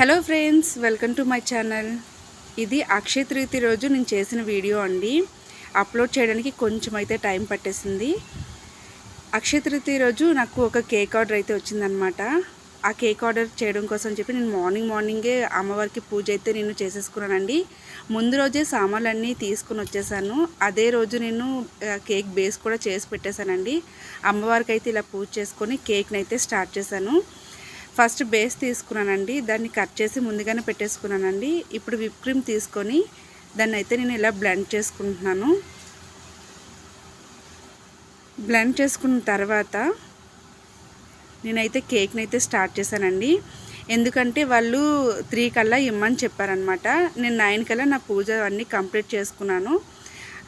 Hello friends welcome to my channel. ఇది అక్షయ తృతి రోజు నేను చేసిన వీడియో అండి. అప్లోడ్ చేయడానికి కొంచెం అయితే టైం పట్టేసింది. అక్షయ తృతి రోజు నాకు ఒక కేక్ ఆర్డర్ అయితే వచ్చిందనమాట ఆ కేక్ ఆర్డర్ చేయడం కోసం చెప్పి నేను మార్నింగ్ మార్నింగే అమ్మవారికి పూజ అయితే నేను చేసేసుకున్నానండి. ముందు రోజే సామాన్లన్నీ తీసుకుని వచ్చేసాను. అదే రోజు నేను కేక్ బేస్ కూడా చేసి పెట్టేశానండి. అమ్మవారికి అయితే ఇలా పూజ చేసుకొని కేక్ని అయితే స్టార్ట్ చేశాను. ఫస్ట్ బేస్ తీసుకున్నానండి. దాన్ని కట్ చేసి ముందుగానే పెట్టేసుకున్నానండి. ఇప్పుడు విప్ క్రీమ్ తీసుకొని దాన్ని అయితే నేను ఇలా బ్లెండ్ చేసుకుంటున్నాను. బ్లెండ్ చేసుకున్న తర్వాత నేనైతే కేక్ని అయితే స్టార్ట్ చేశానండి. ఎందుకంటే వాళ్ళు త్రీ కల్లా ఇమ్మని చెప్పారనమాట నేను నైన్ కల్లా నా పూజ అన్నీ కంప్లీట్ చేసుకున్నాను.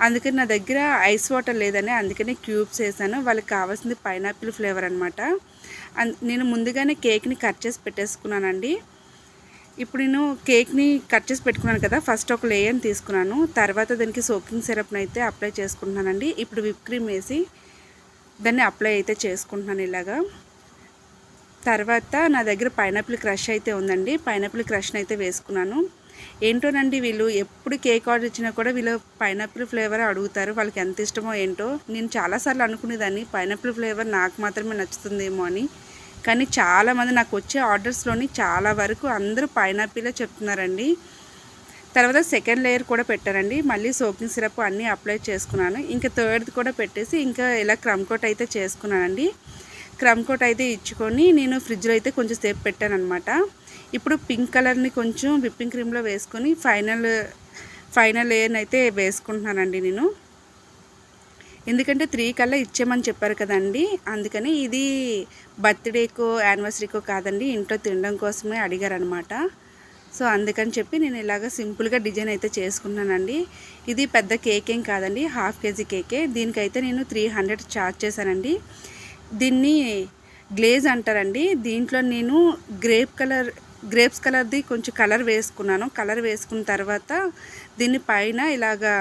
అందుకని నా దగ్గర ఐస్ వాటర్ లేదని అందుకనే క్యూబ్స్ వేసాను. వాళ్ళకి కావాల్సింది పైనాపిల్ ఫ్లేవర్ అనమాట నేను ముందుగానే కేక్ని కట్ చేసి పెట్టేసుకున్నానండి. ఇప్పుడు నేను కేక్ని కట్ చేసి పెట్టుకున్నాను కదా ఫస్ట్ ఒక లేయర్ని తీసుకున్నాను. తర్వాత దానికి సోకింగ్ సిరప్ని అయితే అప్లై చేసుకుంటున్నానండి. ఇప్పుడు విప్ క్రీమ్ వేసి దాన్ని అప్లై అయితే చేసుకుంటున్నాను ఇలాగా. తర్వాత నా దగ్గర పైనాపిల్ క్రష్ అయితే ఉందండి. పైనాపిల్ క్రష్ని అయితే వేసుకున్నాను. ఏంటోనండి వీళ్ళు ఎప్పుడు కేక్ ఆర్డర్ ఇచ్చినా కూడా వీళ్ళు పైనాపిల్ ఫ్లేవర్ అడుగుతారు. వాళ్ళకి ఎంత ఇష్టమో ఏంటో నేను చాలాసార్లు అనుకునేదాన్ని పైనాపిల్ ఫ్లేవర్ నాకు మాత్రమే నచ్చుతుందేమో అని. కానీ చాలామంది నాకు వచ్చే ఆర్డర్స్లోని చాలా వరకు అందరూ పైనాపిలే చెప్తున్నారండి. తర్వాత సెకండ్ లేయర్ కూడా పెట్టారండి. మళ్ళీ సోకింగ్ సిరప్ అన్నీ అప్లై చేసుకున్నాను. ఇంకా థర్డ్ కూడా పెట్టేసి ఇంకా ఇలా క్రమ్ కోట్ అయితే చేసుకున్నానండి. క్రమ్ కోట్ అయితే ఇచ్చుకొని నేను ఫ్రిడ్జ్లో అయితే కొంచెం సేపు పెట్టాను అనమాట ఇప్పుడు పింక్ కలర్ని కొంచెం విప్పింగ్ క్రీమ్లో వేసుకొని ఫైనల్ ఫైనల్ లేయర్ని అయితే వేసుకుంటున్నానండి నేను. ఎందుకంటే త్రీ కల్లా ఇచ్చేమని చెప్పారు కదండి. అందుకని ఇది బర్త్డేకో యానివర్సరీకో కాదండి ఇంట్లో తినడం కోసమే అడిగారనమాట సో అందుకని చెప్పి నేను ఇలాగ సింపుల్గా డిజైన్ అయితే చేసుకున్నానండి. ఇది పెద్ద కేక్ ఏం కాదండి హాఫ్ కేజీ కేకే. దీనికైతే నేను త్రీ హండ్రెడ్ ఛార్జ్ చేశానండి. దీన్ని గ్లేజ్ అంటారండి. దీంట్లో నేను గ్రేప్ కలర్ గ్రేప్స్ కలర్ది కొంచెం కలర్ వేసుకున్నాను. కలర్ వేసుకున్న తర్వాత దీన్ని పైన ఇలాగా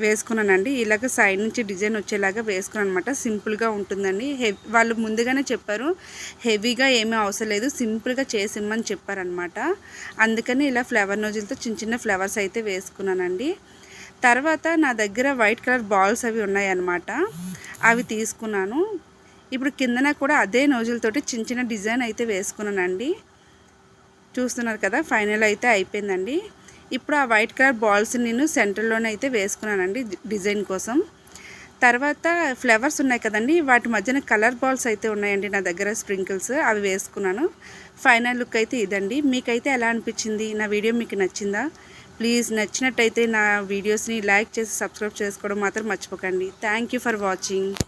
వేసుకున్నానండి. ఇలాగ సైడ్ నుంచి డిజైన్ వచ్చేలాగా వేసుకున్నాను అనమాట సింపుల్గా ఉంటుందండి. హెవీ వాళ్ళు ముందుగానే చెప్పారు హెవీగా ఏమీ అవసరం లేదు. సింపుల్గా చేసిమ్మని చెప్పారనమాట అందుకని ఇలా ఫ్లవర్ నోజులతో చిన్న చిన్న ఫ్లవర్స్ అయితే వేసుకున్నానండి. తర్వాత నా దగ్గర వైట్ కలర్ బాల్స్ అవి ఉన్నాయన్నమాట. అవి తీసుకున్నాను. ఇప్పుడు కిందన కూడా అదే నోజులతోటి చిన్న చిన్న డిజైన్ అయితే వేసుకున్నానండి. చూస్తున్నారు కదా ఫైనల్ అయితే అయిపోయిందండి. ఇప్పుడు ఆ వైట్ కలర్ బాల్స్ నేను సెంటర్లోనే అయితే వేసుకున్నానండి డిజైన్ కోసం. తర్వాత ఫ్లవర్స్ ఉన్నాయి కదండి వాటి మధ్యన కలర్ బాల్స్ అయితే ఉన్నాయండి నా దగ్గర స్ప్రింకిల్స్ అవి వేసుకున్నాను. ఫైనల్ లుక్ అయితే ఇదండి. మీకైతే ఎలా అనిపించింది? నా వీడియో మీకు నచ్చిందా? ప్లీజ్ నచ్చినట్టయితే నా వీడియోస్ని లైక్ చేసి సబ్స్క్రైబ్ చేసుకోవడం మాత్రం మర్చిపోకండి. Thank you for watching